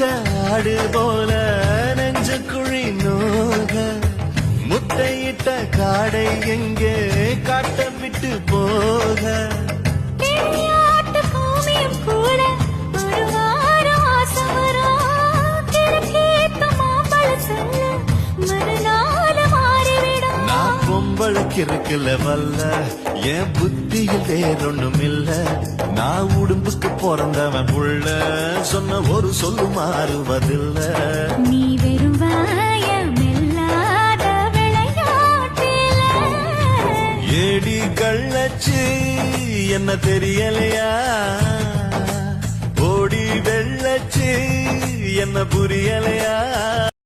மாடு போல நெஞ்சு குழி நோக. முட்டையிட்ட காடை எங்கே காட்ட விட்டு போக? நான் பொம்பளைக்கு இருக்குல்ல வல்ல. என் புத்தியில் வேறொன்னும் இல்ல நான் உடும்புக்கு பிறந்தவன் புள்ள சொன்ன ஒரு சொல்லு மாறுவதில்ல. நீ ஏடி கள்ளச்சு என்ன தெரியலையா? ஓடி வெள்ளச்சு என்ன புரியலையா?